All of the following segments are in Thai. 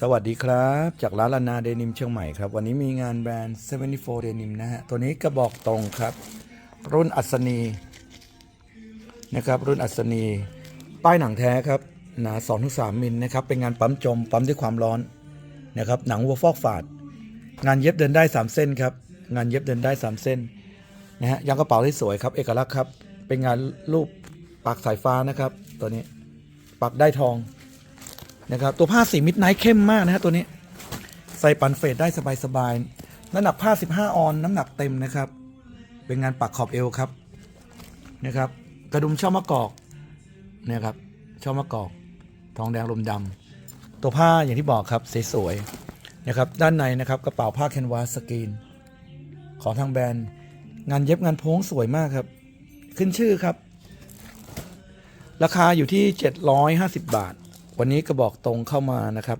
สวัสดีครับ จากร้านลานาเดนิมเชียงใหม่ครับ วันนี้มีงานแบรนด์ 74 เดนิมนะฮะ ตัวนี้กระบอกตรงครับ รุ่นอัศนีนะครับ รุ่นอัศนี ป้ายหนังแท้ครับ หนา 2-3 มิลนะครับ เป็นงานปั๊มจม ปั๊มด้วยความร้อนนะครับ หนังวัวฟอกฝาด งานเย็บเดินได้ 3 เส้นครับ งานเย็บเดินได้ 3 เส้นนะฮะยางกระเป๋าที่สวยครับ เอกลักษณ์ครับ เป็นงานรูปปักสายฟ้านะครับ ตัวนี้ ปักได้ทอง นะครับตัวผ้าสีมิดไนท์เข้มมากนะฮะตัวนี้ ใส่ปันเฟดได้สบายๆน้ำหนักผ้า 15 ออนน้ำหนักเต็มนะครับ เป็นงานปักขอบเอวครับนะครับ กระดุมช่อมะกอกนะครับช่อมะกอก ทองแดงลมดำตัวผ้าอย่างที่บอกครับสวยๆนะครับด้านในนะครับกระเป๋าผ้าแคนวาสสกรีน ของทางแบรนด์ งานเย็บงานโพ้งสวยมากครับ ขึ้นชื่อครับ ราคาอยู่ที่ 750 บาท วันนี้กระบอกตรงเข้ามานะครับ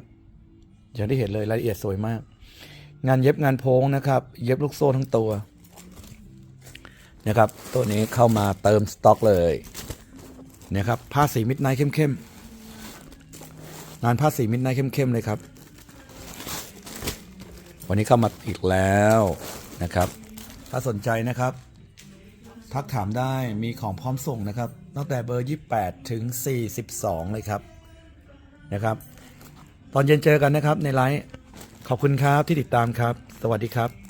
อย่างที่เห็นเลยรายละเอียดสวยมาก งานเย็บงานโพ้งนะครับ เย็บลูกโซ่ทั้งตัวนะครับ ตัวนี้เข้ามาเติมสต็อกเลยนะครับผ้าสีมิดไนท์เข้มๆงานผ้าสีมิดไนท์เข้มๆเลยครับ วันนี้เข้ามาอีกแล้วนะครับ ถ้าสนใจนะครับ ทักถามได้มีของพร้อมส่งนะครับ ตั้งแต่เบอร์ 28 ถึง 42 เลยครับ นะครับ ตอนเย็นเจอกันนะครับในไลฟ์ขอบคุณครับที่ติดตามครับ สวัสดีครับ